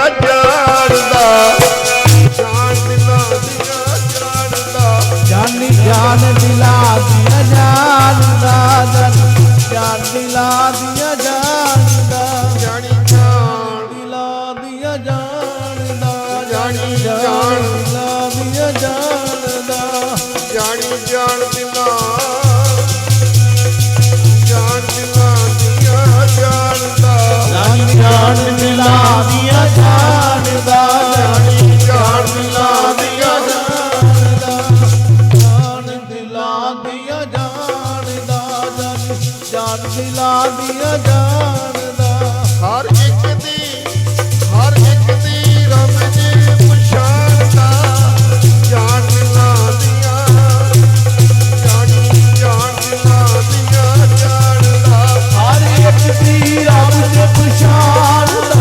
ਦੀਆਂ ਜਾਣਦਾ ਜਾਣ ਦਿਲਾਂ ਦੀਆਂ ਜਾਣਦਾ ਜਾਨੀ ਜਾਨ ਦਿਲਾ ਦੀਆਂ ਜਾਣਦਾ ਜਨ ਜਾਨ ਦਿਲਾ ਦੀਆਂ ਜਾਣਦਾ ਜਾਣੀ ਜਾਣ। ਦਿਲਾ ਦੀਆਂ ਜਾਣਦਾ ਜਾਣੀ ਜਾਣ। ਦਿਲਾ ਦੀਆਂ ਜਾਣਦਾ ਜਾਣੀ ਜਾਨੀ ਜਾਨ ਦਿਲਾ দিলা দিয়া যায়